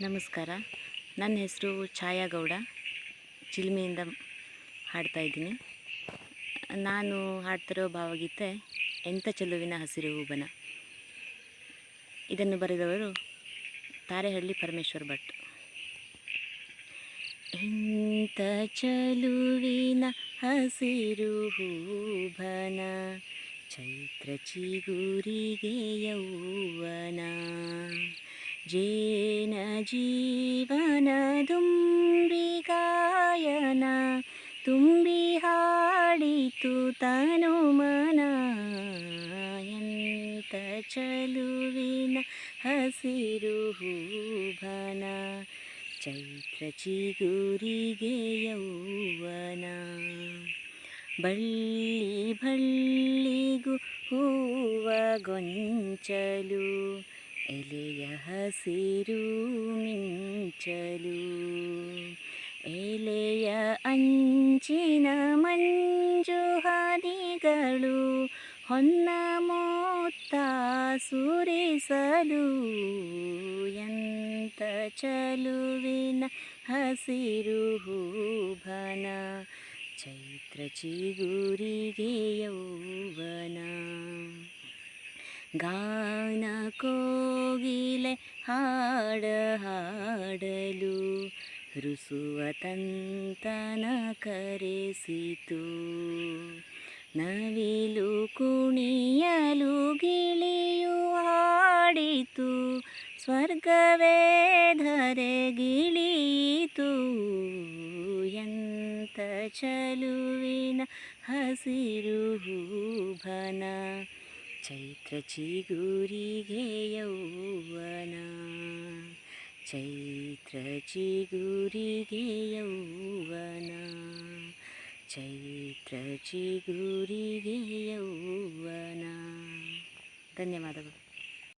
ನಮಸ್ಕಾರ. ನನ್ನ ಹೆಸರು ಛಾಯಾಗೌಡ. ಚಿಲ್ಮೆಯಿಂದ ಹಾಡ್ತಾ ಇದ್ದೀನಿ. ನಾನು ಹಾಡ್ತಿರೋ ಭಾವಗೀತೆ, ಎಂಥ ಚೆಲುವಿನ ಹಸಿರು ಹೂಬನ ಇದನ್ನು ಬರೆದವರು ತಾರೆಹಳ್ಳಿ ಪರಮೇಶ್ವರ್ ಭಟ್. ಎಂಥ ಚಲುವಿನ ಹಸಿರು ಹೂಬನ, ಚೈತ್ರ ಚಿಗುರಿಗೆ ಯೌವನ ಜೇನ ಜೀವನ ತುಂಬಿ ಹಾಡಿತು ತನು ಮನ. ಎಂತ ಚಲುವಿನ ಹಸಿರು ಹೂಬನ ಚೈತ್ರ ಚಿಗುರಿಗೆ ಯೌವನ. ಬಳ್ಳಿ ಬಳ್ಳಿಗೂ ಹೂವ ಗೊಂಚಲು ಎಲೆಯ ಹಸಿರು ಮಿಂಚಲು ಎಲೆಯ ಅಂಚಿನ ಮಂಜು ಹಾದಿಗಳು ಹೊನ್ನ ಮೊತ್ತ ಸುರಿಸಲು ಎಂತ ಚಲುವಿನ ಹಸಿರು ಹೂಬನ ಚೈತ್ರ ಚಿಗುರಿಗೆ ಯೌವನ ಗಾನ ಕೋಗಿಲೆ ಹಾಡ ಹಾಡಲು ಋಸುವ ತಂತನ ಕರೆಸಿತು. ನವಿಲು ಕುಣಿಯಲು ಗಿಳಿಯು ಹಾಡಿತು. ಸ್ವರ್ಗವೇ ಧರೆಗಿಳಿಯಿತು ಎಂತ ಚಲುವಿನ ಹಸಿರು ಹೂಬನ ಚೈತ್ರ ಚಿಗುರಿಗೆ ಯೌವನ ಚೈತ್ರ ಚಿಗುರಿಗೆ ಯೌವನ ಚೈತ್ರ ಚಿಗುರಿಗೆ ಯೌವನ ಧನ್ಯವಾದಗಳು.